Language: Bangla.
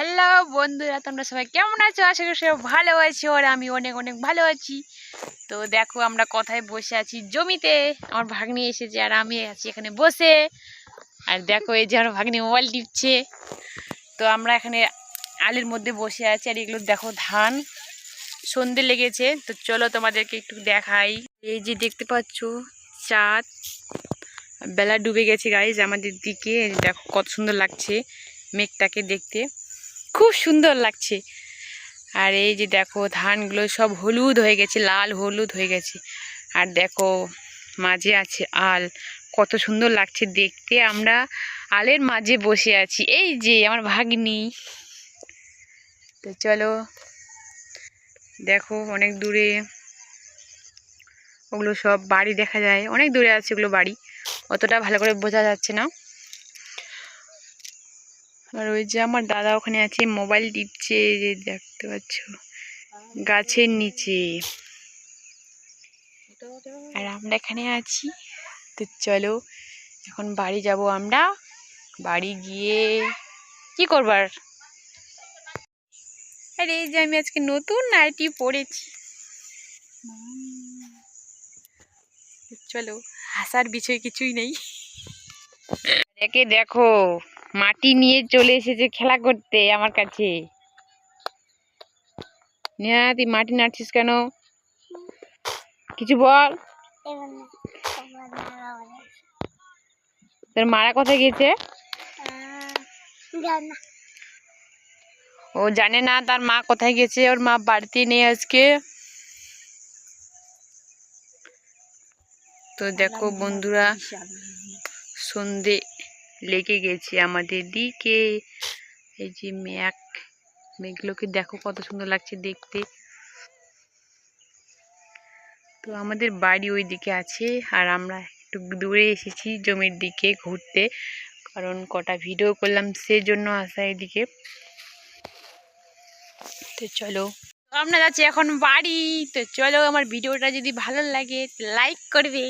হ্যালো বন্ধুরা, তোমরা সবাই কেমন আছো? আশা করি সবাই ভালো আছি আর আমি অনেক অনেক ভালো আছি। তো দেখো, আমরা কথায় বসে আছি? জমিতে। আমার ভাগ্নি এসেছে আর আমি আছি এখানে বসে। আর দেখো, এই যে আমার ভাগ্নি মোবাইল টিপছে। তো আমরা এখানে আলের মধ্যে বসে আছি আর এগুলো দেখো, ধান। সন্ধে লেগেছে। তো চলো তোমাদেরকে একটু দেখাই। এই যে দেখতে পাচ্ছ, চাঁদ। বেলা ডুবে গেছে গাইজ আমাদের দিকে। দেখো, কত সুন্দর লাগছে মেঘটাকে দেখতে। খুব সুন্দর লাগছে। আর এই যে দেখো, ধানগুলো সব হলুদ হয়ে গেছে, লাল হলুদ হয়ে গেছে। আর দেখো, মাঝে আছে আল। কত সুন্দর লাগছে দেখতে। আমরা আলের মাঝে বসে আছি। এই যে আমার ভাগ্নি। তো চলো, দেখো অনেক দূরে ওগুলো সব বাড়ি দেখা যায়। অনেক দূরে আছে ওগুলো বাড়ি। অতটা ভালো করে বোঝা যাচ্ছে না। আর ওই যে আমার দাদা ওখানে আছে, মোবাইল টিপছে যে দেখতে পাচ্ছ। গাছের নিচে। আর আমরা এখানে আছি। তো চলো, এখন বাড়ি যাব আমরা। বাড়ি গিয়ে কি করবার আরে? এই যে আমি আজকে নতুন নাইটি পরেছি চলো হাসার বিষয় কিছুই নেই। একে দেখো। মাটি নিয়ে চলে এসেছে খেলা করতে আমার কাছে। তুই মাটি নাড়ছিস কেন? কিছু বল। তোর মারা কোথায় গেছে ও জানে না তার মা কোথায় গেছে ওর মা বাড়িতে নেই আজকে। তো দেখো বন্ধুরা, সন্ধে লেগে গেছে আমাদের দিকে। এই যে মেঘ মেঘগুলোকে দেখো কত সুন্দর লাগছে দেখতে। তো আমাদের বাড়ি ওই দিকে আছে আর আমরা একটু দূরে এসেছি জমির দিকে ঘুরতে, কারণ কটা ভিডিও করলাম সেই জন্য আসা এদিকে। তো চলো। আমরা যাচ্ছি এখন বাড়ি, তো চলো আমার ভিডিওটা যদি ভালো লাগে লাইক করবে।